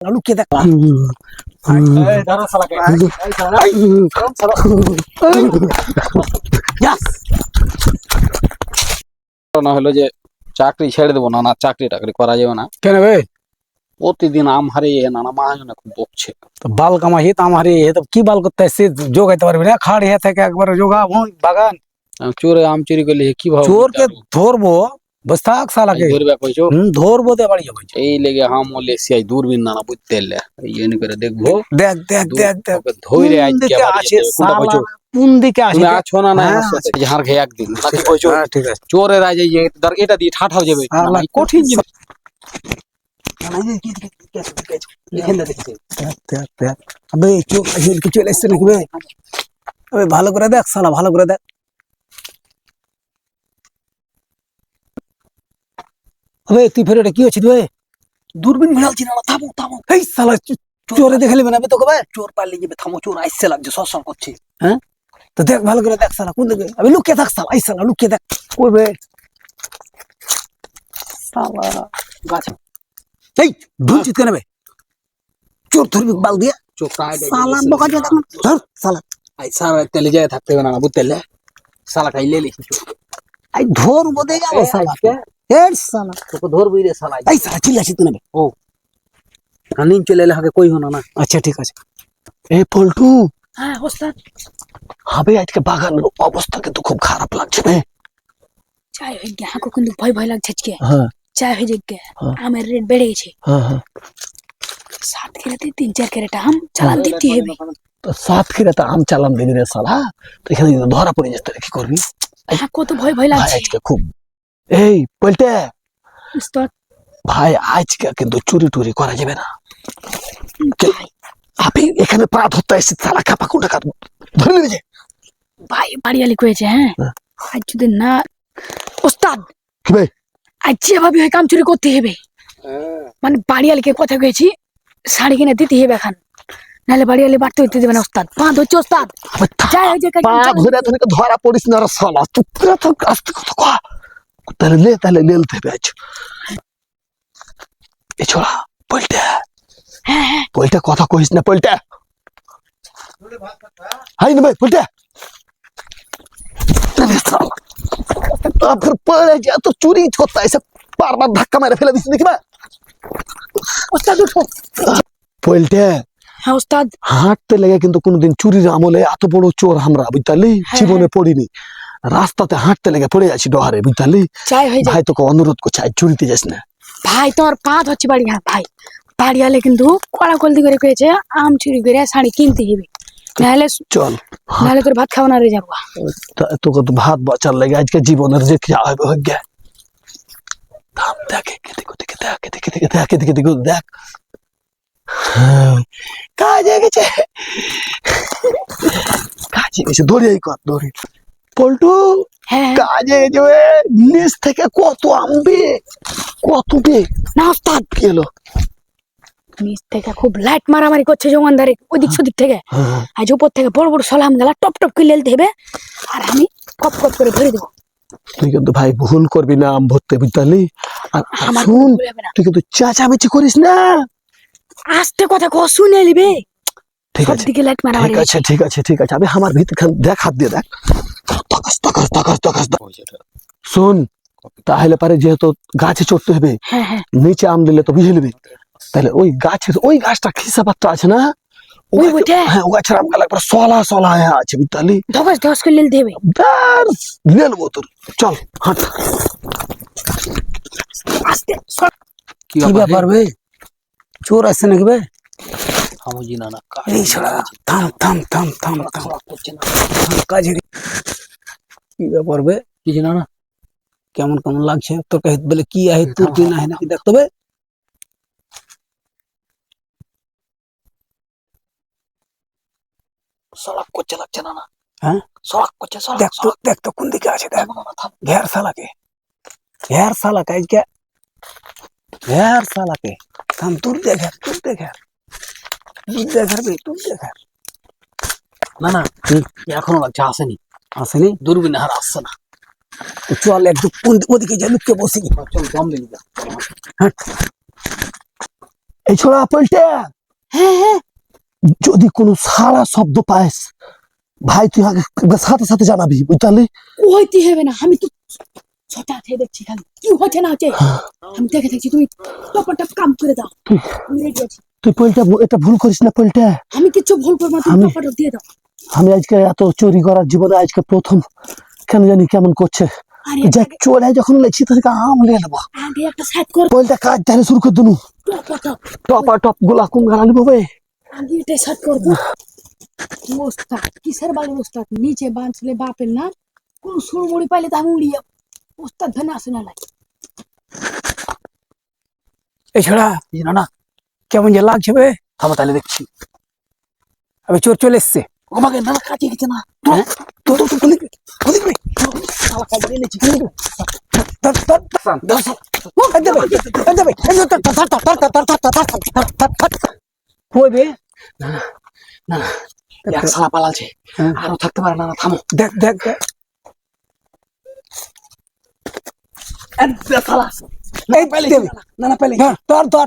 লুকিয়ে দেখ এই ধরো শালাকে এই শালা যাস না হলো যে চাকরি ছেড়ে দেবো না না চাকরি টাকরি করা যাবে না কেন বে প্রতিদিন আম হারিয়ে নানা মহাজনে খুব বকছে তো বাল কামাহি তো আমার এ তো কি বাল করতে আসছে যোগাইতে পারবি না খাড় হে থেকে একবার যোগা ওই বাগান আমি চোরে আম চুরি করলে কীভাবে চোরকে ধরবো বস থাক সালাকে ধরবে কইছো হুম ধরবো দে বাড়ি যাব এই লেগে হাম বলে সিয়াই দূরবীন নানা বুঝতে এলে এই জন্য করে দেখব দেখ দেখ দেখ দেখ ওকে ধইরে কোন আজকে দিকে বাড়ি আছে যেতে হবে। কোনটা শালা? কইছো কোন দিকে আছে তুমি আছো না না হ্যাঁ, আমার সাথে ঝাড় খেয়ে একদিন নাকি কইছো হ্যাঁ, ঠিক আছে চোরের আজ এই যে ধর এটা দিয়ে ঠাঠাও যাবে শালা, না, কঠিন জিনিস দেখ, দেখ, দেখ। আবে চোখ হিলকে চলে এসছে নাকি বে আবে ভালো করে দেখ শালা ভালো করে দেখ আবে তুই ফের এটা কি হচ্ছে রে? দূরবীন ভিড়ালছি না থামো থামো। এই চো- চোরে দেখে নেবে না তোকে বে চোর পালিয়ে যাবে থামো চোর আইসে লাগছে করছে। তো দেখ ভালো করে দেখ শালা কোন দিকে? আবে লুকিয়ে থাক শালা এই শালা লুকিয়ে দেখ। গাছ। এই ঢুলছিস কেন বে? চোর ধরবি বাল দিয়ে। শালা বকা দিয়ে ধর শালা। আই সারা তেলে যায় থাকতে হবে না না বুঝতে শালা খাইলে লিখি এই ধরবো দে যাব এই শালা তোকে ধরবি রে শালা এই শালা চিল্লাছিস তো নেবে কানিন চলে এলে হাকে কই হনো না? আচ্ছা ঠিক আছে। এই পল্টু। হ্যাঁ ওস্তাদ। হবে আজকে বাগানের অবস্থা কিন্তু খুব খারাপ লাগছে রে চাই হয়ে গিয়ে হাঁকো কিন্তু ভয় ভয় লাগছে আজকে। হ্যাঁ। চাই হয়ে যাক হ্যাঁ। আমের রেট বেড়ে গেছে। হ্যাঁ হ্যাঁ। সাত কেরাতে তিন চার কেরাটা আম চালান দিতে হবে। তো সাত ফিরে আম চালান দিবি রে শালা তো এখানে ধরা পড়ে তাহলে কি করবি? হ্যাঁ কত ভয় ভয় লাগছে। আজকে খুব এই পল্টে। ভাই আজকে কিন্তু চুরি টুরি করা যাবে না। আপনি এখানে পা ধরতে এসে সালা কাপা কোন টাকা ধরে নেবে ভাই বাড়িয়ালি কয়েছে হ্যাঁ? হ্যাঁ। আজ যদি না ওস্তাদ কি ভাই? আজ যেভাবে হয় কাম চুরি করতে হবে। মানে বাড়িয়ালিকে কথা কয়েছি শাড়ি কিনে দিতে হবে এখন। নাহলে বাড়িয়ালি বাড়তে হইতে দেবে না ওস্তাদ পা ধরছে ওস্তাদ যাই হয়ে পা ধরে ধরে ধরা পড়িস না তুই পুরো তো আস্তে কথা কয়া। তাহলে লে তাহলে লেলতে হবে আজ এ ছোড়া পল্টে। হ্যাঁ হ্যাঁ। কথা কহিস না পল্টে। হাই না ভাই পল্টে। পড়ে যা তো চুরি করতে এসে বারবার ধাক্কা মেরে ফেলে দিস দেখি না ওস্তাদ উঠো। পল্টে হ্যাঁ ওস্তাদ। হাঁটতে লেগে কিন্তু কোনোদিন চুরির আমলে এত বড় চোর আমরা বুঝতালি জীবনে পড়িনি। রাস্তাতে হাঁটতে লেগে পড়ে যাচ্ছি ডহারে হয়ে ভাই তোকে অনুরোধ করছে আজ চুরিতে যাস না। ভাই তোমার পা ধরছে বাড়ি হ্যাঁ ভাই। বাড়িয়ালে কিন্তু কড়া কলদি করে কয়েছে আম চুরি করে শাড়ি কিনতে হবে নাহলে চল। নাহলে তোর ভাত খাওয়া না রে যাব। তোকে তো ভাত বাঁচার লেগে আজকে জীবনের যে কি হবে হয়ে গে থাম দেখ একে দেখো দেখে দেখ একে দেখে দেখে দেখ একে দেখে। হ্যাঁ, কাজে গেছে। কাজে গেছে দড়িয়াই কর দড়ি। পল্টু? হ্যাঁ। কাজে ওয়ে নিচ থেকে কত আমবে কত বে না ওস্তাদ এলো নিচ থেকে খুব লাইট মারামারি করছে জমানদারে ওদিক সেদিক থেকে। হ্যাঁ, আজ উপর থেকে বড় বড় সলাম গেলা টপ টপ করে লেলতে হবে আর আমি কপ কপ করে ধরে দেবো। তুই কিন্তু ভাই ভুল করবি না আম ভরতে বুঝলি আর শুন তুই কিন্তু চেঁচামেচি করিস না। আস্তে কথা কো শুনে নিবে। ঠিক সব আছে। দিকে লাইট মারামারি ঠিক আছে ঠিক আছে ঠিক আছে। আমি আমার ভিতর খান দেখ হাত দিয়ে দেখ। তকাস তকাস তকাস তকাস শোন তাহলে পারে যেহেতু গাছে চড়তে হবে হ্যাঁ হ্যাঁ। নিচে আম দিলে তো বুঝে নিবি। তাহলে ওই গাছের ওই গাছটা খিসা পাত্র আছে না? ও ওই গাছে- ওইটা? হ্যাঁ ও গাছের আম গালা একবার সলা সলা হয়ে আছে বুঝলি ধস ধস করে লেলতে হবে। ব্যাস নিয়ে নেব তোর। চল হাঁট। আস্তে সর। কি কি ব্যাপার বে? চোর আসছে নাকি বে? সমঝি না না এই ছড়া থাম থাম থাম থাম থাম করছে না থাম, কাজে রে। কি ব্যাপার বে কিছু না না কেমন কেমন লাগছে তোর কাছে বলে কি আহে তোর কি না আহে নাকি দেখতে হবে সড়ক করছে লাগছে না না হ্যাঁ? সড়ক করছে সড়ক দেখ তো দেখ তো কোন দিকে আছে দেখ না না থাম ঘের সালাকে ঘের সালাকে আজকে ঘের সালাকে থাম তোর দেখে তোর দেখে না না এখনও লাগছে আসেনি। আসেনি? দূরবীন হার আসছে না। চল একটু কোন ওদিকে যা লুকিয়ে বসি। চল দম দিলি যা। এই ছোড়া পল্টে। হ্যাঁ হ্যাঁ। যদি কোনো সারা শব্দ পাইস ভাই তুই আগে সাথে সাথে জানাবি বুঝলি? হইতে হবে না আমি তো ছটা খেয়ে দেখছি খালি। কি হচ্ছে না হচ্ছে? আমি দেখে দেখছি তুমি টপ টপ কাম করে দাও। আমি রেডি আছি। তুই পল্টে এটা ভুল করিস না পল্টে। আমি কিচ্ছু ভুল করব আমি- দিয়ে দাও। আমি আজকে এত চুরি করার জীবনে আজকে প্রথম। কেন জানি কেমন করছে। আরে যে চোরে যখন লেছি তাদেরকে আম লিয়ে নেব। আগে একটা সাইড কর। পল্টে কাজ তাহলে শুরু করে দিনু। Top top top. আর টপগুলা কোন গালা নিবো বে। আগে এটা সাইড করব। ওস্তাদ কিসের বাড়ির ওস্তাদ নিচে বাঁচলে বাপের না কোন সুরমুড়ি পাইলে তো আমি উড়িয়ে ওস্তাদ ভেনে আসে না এছাড়া না না কেমন যে লাগছে বে থামো তাহলে দেখছি আমি চোর চলে এসছে আমাকে না কাজে গেছে না আরও থাকতে পারে না থামো দেখ দেখ দেখ না না পেলে তোর তোর